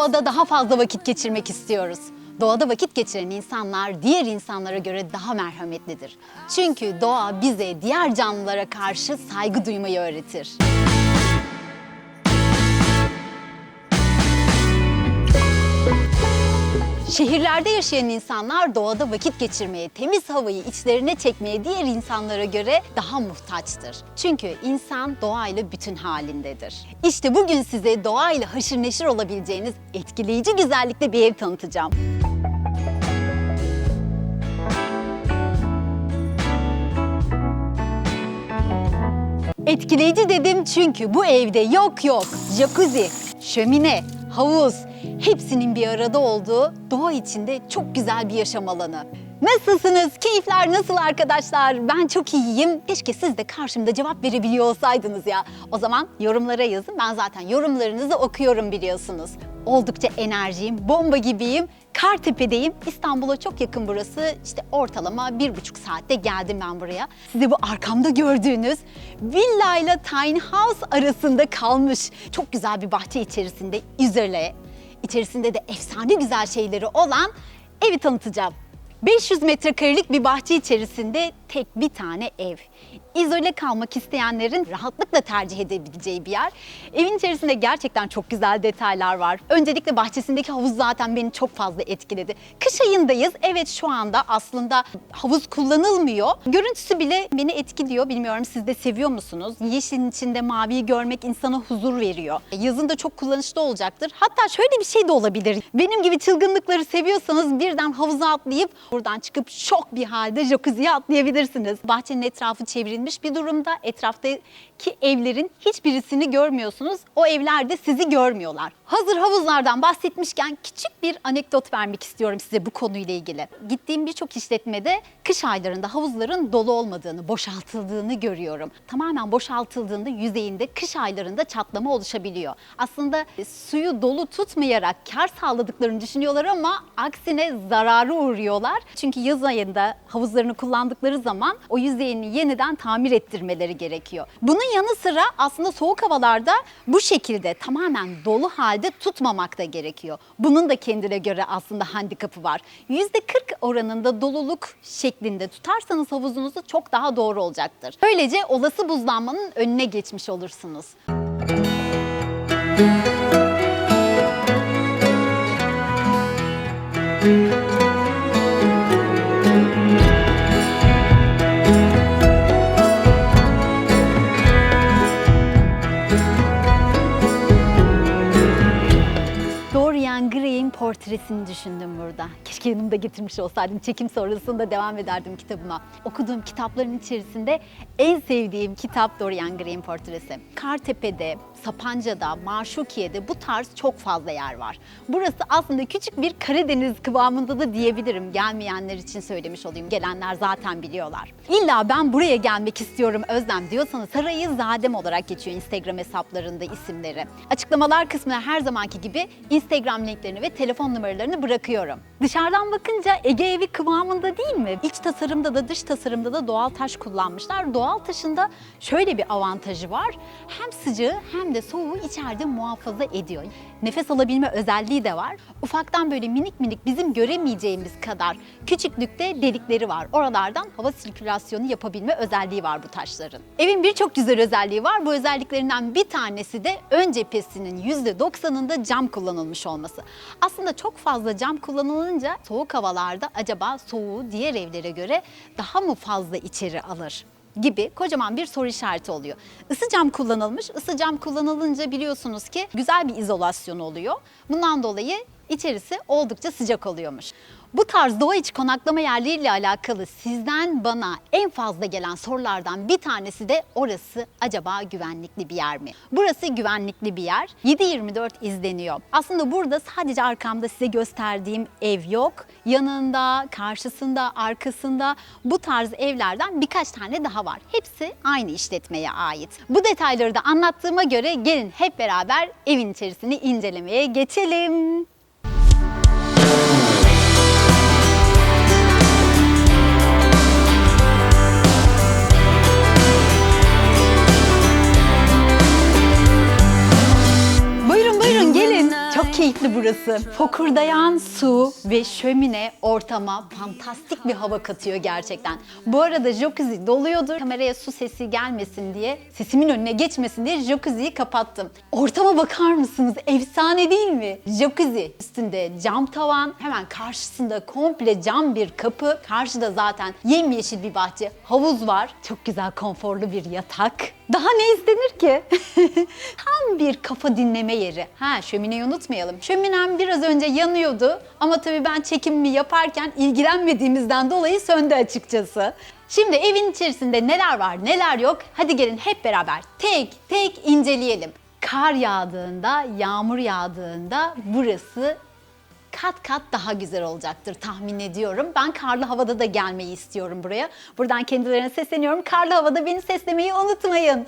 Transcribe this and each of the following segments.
doğada daha fazla vakit geçirmek istiyoruz. Doğada vakit geçiren insanlar diğer insanlara göre daha merhametlidir. Çünkü doğa bize diğer canlılara karşı saygı duymayı öğretir. Şehirlerde yaşayan insanlar doğada vakit geçirmeye, temiz havayı içlerine çekmeye diğer insanlara göre daha muhtaçtır. Çünkü insan doğayla bütün halindedir. İşte bugün size doğayla haşır neşir olabileceğiniz etkileyici güzellikte bir ev tanıtacağım. Etkileyici dedim çünkü bu evde yok yok jacuzzi, şömine, havuz hepsinin bir arada olduğu doğa içinde çok güzel bir yaşam alanı. Nasılsınız? Keyifler nasıl arkadaşlar? Ben çok iyiyim. Keşke siz de karşımda cevap verebiliyor olsaydınız ya. O zaman yorumlara yazın. Ben zaten yorumlarınızı okuyorum biliyorsunuz. Oldukça enerjiyim, bomba gibiyim. Kartepe'deyim. İstanbul'a çok yakın burası. İşte ortalama bir buçuk saatte geldim ben buraya. Size bu arkamda gördüğünüz villa ile tiny house arasında kalmış çok güzel bir bahçe içerisinde izole. İçerisinde de efsane güzel şeyleri olan evi tanıtacağım. 500 metrekarelik bir bahçe içerisinde tek bir tane ev. İzole kalmak isteyenlerin rahatlıkla tercih edebileceği bir yer. Evin içerisinde gerçekten çok güzel detaylar var. Öncelikle bahçesindeki havuz zaten beni çok fazla etkiledi. Kış ayındayız. Evet şu anda aslında havuz kullanılmıyor. Görüntüsü bile beni etkiliyor. Bilmiyorum siz de seviyor musunuz? Yeşilin içinde maviyi görmek insana huzur veriyor. Yazın da çok kullanışlı olacaktır. Hatta şöyle bir şey de olabilir. Benim gibi çılgınlıkları seviyorsanız birden havuza atlayıp buradan çıkıp şok bir halde jacuzziye atlayabilirsiniz. Bahçenin etrafı çevrilmiş bir durumda. Etraftaki evlerin hiçbirisini görmüyorsunuz. O evler de sizi görmüyorlar. Hazır havuzlardan bahsetmişken küçük bir anekdot vermek istiyorum size bu konuyla ilgili. Gittiğim birçok işletmede kış aylarında havuzların dolu olmadığını, boşaltıldığını görüyorum. Tamamen boşaltıldığında yüzeyinde kış aylarında çatlama oluşabiliyor. Aslında suyu dolu tutmayarak kar sağladıklarını düşünüyorlar ama aksine zararı uğruyorlar. Çünkü yaz ayında havuzlarını kullandıkları zaman o yüzeyini yeniden tamir ettirmeleri gerekiyor. Bunun yanı sıra aslında soğuk havalarda bu şekilde tamamen dolu halde tutmamak da gerekiyor. Bunun da kendine göre aslında handikapı var. %40 oranında doluluk şeklinde tutarsanız havuzunuzu çok daha doğru olacaktır. Böylece olası buzlanmanın önüne geçmiş olursunuz. Dorian portresini düşündüm burada. Keşke yanımda getirmiş olsaydım. Çekim sonrasında devam ederdim kitabıma. Okuduğum kitapların içerisinde en sevdiğim kitap Dorian Gray'in portresi. Kartepe'de, Sapanca'da, Marşukiye'de bu tarz çok fazla yer var. Burası aslında küçük bir Karadeniz kıvamında da diyebilirim. Gelmeyenler için söylemiş olayım. Gelenler zaten biliyorlar. İlla ben buraya gelmek istiyorum Özlem diyorsanız Sarayı Zadem olarak geçiyor Instagram hesaplarında isimleri. Açıklamalar kısmına her zamanki gibi Instagram linklerini ve telefon numaralarını bırakıyorum. Dışarıdan bakınca Ege evi kıvamında değil mi? İç tasarımda da dış tasarımda da doğal taş kullanmışlar. Doğal taşın da şöyle bir avantajı var. Hem sıcağı hem de soğuğu içeride muhafaza ediyor. Nefes alabilme özelliği de var. Ufaktan böyle minik minik bizim göremeyeceğimiz kadar küçüklükte delikleri var. Oralardan hava sirkülasyonu yapabilme özelliği var bu taşların. Evin birçok güzel özelliği var. Bu özelliklerinden bir tanesi de ön cephesinin %90'ında cam kullanılmış olması. Aslında çok fazla cam kullanılınca soğuk havalarda acaba soğuğu diğer evlere göre daha mı fazla içeri alır? gibi kocaman bir soru işareti oluyor. Isı cam kullanılmış. Isı cam kullanılınca biliyorsunuz ki güzel bir izolasyon oluyor. Bundan dolayı içerisi oldukça sıcak oluyormuş. Bu tarz doğa içi konaklama yerleriyle alakalı sizden bana en fazla gelen sorulardan bir tanesi de orası acaba güvenlikli bir yer mi? Burası güvenlikli bir yer. 7-24 izleniyor. Aslında burada sadece arkamda size gösterdiğim ev yok. Yanında, karşısında, arkasında bu tarz evlerden birkaç tane daha var. Hepsi aynı işletmeye ait. Bu detayları da anlattığıma göre gelin hep beraber evin içerisini incelemeye geçelim. Keyifli burası. Fokurdayan su ve şömine ortama fantastik bir hava katıyor gerçekten. Bu arada jacuzzi doluyordu. Kameraya su sesi gelmesin diye, sesimin önüne geçmesin diye jacuzziyi kapattım. Ortama bakar mısınız? Efsane değil mi? Jacuzzi üstünde cam tavan, hemen karşısında komple cam bir kapı. Karşıda zaten yemyeşil bir bahçe, havuz var. Çok güzel konforlu bir yatak. Daha ne istenir ki? Tam bir kafa dinleme yeri. Ha şömineyi unutmayalım. Şöminem biraz önce yanıyordu ama tabii ben çekimimi yaparken ilgilenmediğimizden dolayı söndü açıkçası. Şimdi evin içerisinde neler var neler yok hadi gelin hep beraber tek tek inceleyelim. Kar yağdığında, yağmur yağdığında burası kat kat daha güzel olacaktır tahmin ediyorum. Ben karlı havada da gelmeyi istiyorum buraya. Buradan kendilerine sesleniyorum. Karlı havada beni seslemeyi unutmayın.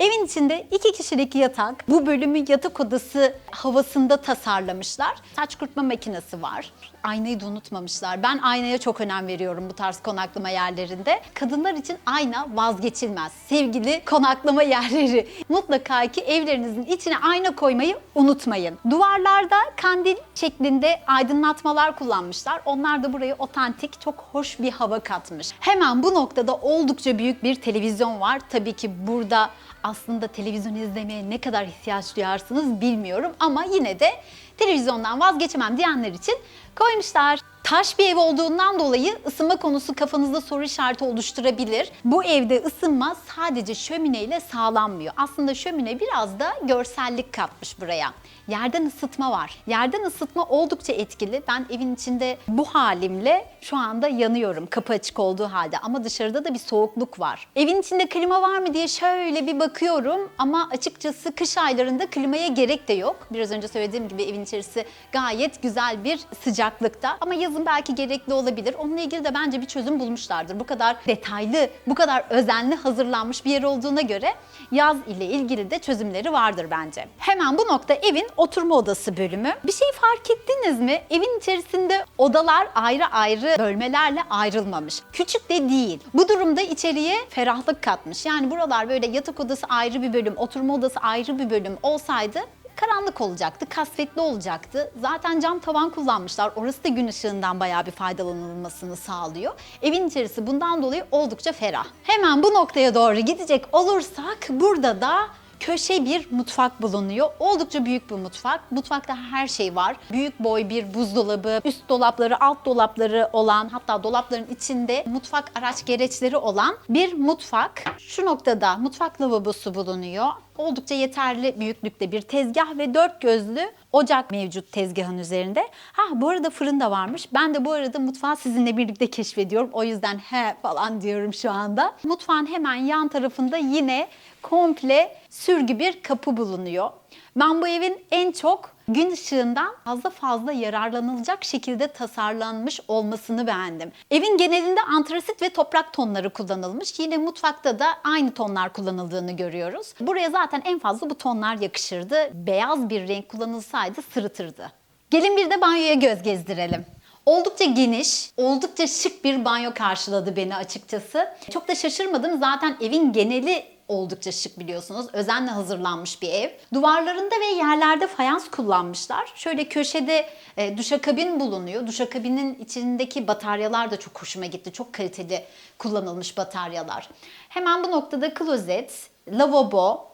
Evin içinde iki kişilik yatak. Bu bölümü yatak odası havasında tasarlamışlar. Saç kurutma makinesi var. Aynayı da unutmamışlar. Ben aynaya çok önem veriyorum bu tarz konaklama yerlerinde. Kadınlar için ayna vazgeçilmez. Sevgili konaklama yerleri. Mutlaka ki evlerinizin içine ayna koymayı unutmayın. Duvarlarda kandil şeklinde aydınlatmalar kullanmışlar. Onlar da buraya otantik, çok hoş bir hava katmış. Hemen bu noktada oldukça büyük bir televizyon var. Tabii ki burada aslında televizyon izlemeye ne kadar ihtiyaç duyarsınız bilmiyorum ama yine de televizyondan vazgeçemem diyenler için koymuşlar. Taş bir ev olduğundan dolayı ısınma konusu kafanızda soru işareti oluşturabilir. Bu evde ısınma sadece şömineyle sağlanmıyor. Aslında şömine biraz da görsellik katmış buraya. Yerden ısıtma var. Yerden ısıtma oldukça etkili. Ben evin içinde bu halimle şu anda yanıyorum kapı açık olduğu halde ama dışarıda da bir soğukluk var. Evin içinde klima var mı diye şöyle bir bakıyorum ama açıkçası kış aylarında klimaya gerek de yok. Biraz önce söylediğim gibi evin içerisi gayet güzel bir sıcaklıkta ama yazın belki gerekli olabilir. Onunla ilgili de bence bir çözüm bulmuşlardır. Bu kadar detaylı, bu kadar özenli hazırlanmış bir yer olduğuna göre yaz ile ilgili de çözümleri vardır bence. Hemen bu nokta evin oturma odası bölümü. Bir şey fark ettiniz mi? Evin içerisinde odalar ayrı ayrı bölmelerle ayrılmamış. Küçük de değil. Bu durumda içeriye ferahlık katmış. Yani buralar böyle yatak odası ayrı bir bölüm, oturma odası ayrı bir bölüm olsaydı karanlık olacaktı, kasvetli olacaktı. Zaten cam tavan kullanmışlar. Orası da gün ışığından bayağı bir faydalanılmasını sağlıyor. Evin içerisi bundan dolayı oldukça ferah. Hemen bu noktaya doğru gidecek olursak burada da köşe bir mutfak bulunuyor. Oldukça büyük bir mutfak. Mutfakta her şey var. Büyük boy bir buzdolabı, üst dolapları, alt dolapları olan hatta dolapların içinde mutfak araç gereçleri olan bir mutfak. Şu noktada mutfak lavabosu bulunuyor. Oldukça yeterli büyüklükte bir tezgah ve dört gözlü ocak mevcut tezgahın üzerinde. Ha bu arada fırın da varmış. Ben de bu arada mutfağı sizinle birlikte keşfediyorum. O yüzden he falan diyorum şu anda. Mutfağın hemen yan tarafında yine komple sürgü bir kapı bulunuyor. Ben bu evin en çok gün ışığından fazla fazla yararlanılacak şekilde tasarlanmış olmasını beğendim. Evin genelinde antrasit ve toprak tonları kullanılmış. Yine mutfakta da aynı tonlar kullanıldığını görüyoruz. Buraya zaten en fazla bu tonlar yakışırdı. Beyaz bir renk kullanılsaydı sırıtırdı. Gelin bir de banyoya göz gezdirelim. Oldukça geniş, oldukça şık bir banyo karşıladı beni açıkçası. Çok da şaşırmadım. Zaten evin geneli oldukça şık biliyorsunuz. Özenle hazırlanmış bir ev. Duvarlarında ve yerlerde fayans kullanmışlar. Şöyle köşede e, duşakabin bulunuyor. Duşakabinin içindeki bataryalar da çok hoşuma gitti. Çok kaliteli kullanılmış bataryalar. Hemen bu noktada klozet, lavabo,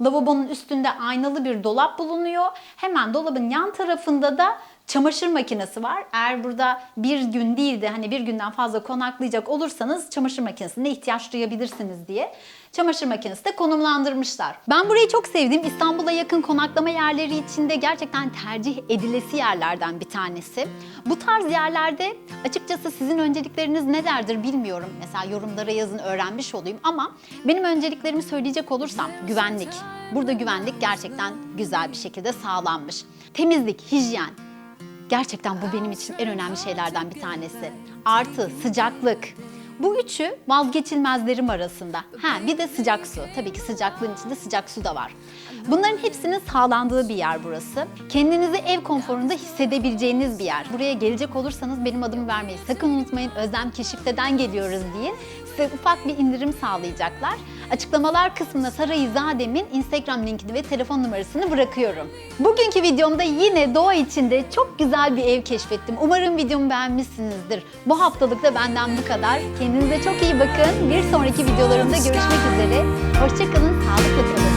Lavabonun üstünde aynalı bir dolap bulunuyor. Hemen dolabın yan tarafında da çamaşır makinesi var. Eğer burada bir gün değil de hani bir günden fazla konaklayacak olursanız çamaşır makinesine ihtiyaç duyabilirsiniz diye çamaşır makinesi de konumlandırmışlar. Ben burayı çok sevdim. İstanbul'a yakın konaklama yerleri içinde gerçekten tercih edilesi yerlerden bir tanesi. Bu tarz yerlerde açıkçası sizin öncelikleriniz nelerdir bilmiyorum. Mesela yorumlara yazın öğrenmiş olayım ama benim önceliklerimi söyleyecek olursam güvenlik. Burada güvenlik gerçekten güzel bir şekilde sağlanmış. Temizlik, hijyen, Gerçekten bu benim için en önemli şeylerden bir tanesi. Artı sıcaklık. Bu üçü vazgeçilmezlerim arasında. Ha bir de sıcak su. Tabii ki sıcaklığın içinde sıcak su da var. Bunların hepsinin sağlandığı bir yer burası. Kendinizi ev konforunda hissedebileceğiniz bir yer. Buraya gelecek olursanız benim adımı vermeyi sakın unutmayın. Özlem Keşifte'den geliyoruz diye size ufak bir indirim sağlayacaklar. Açıklamalar kısmına Sarayizadem'in Instagram linkini ve telefon numarasını bırakıyorum. Bugünkü videomda yine doğa içinde çok güzel bir ev keşfettim. Umarım videomu beğenmişsinizdir. Bu haftalık da benden bu kadar. Kendinize çok iyi bakın. Bir sonraki videolarımda görüşmek üzere. Hoşçakalın, sağlıkla kalın.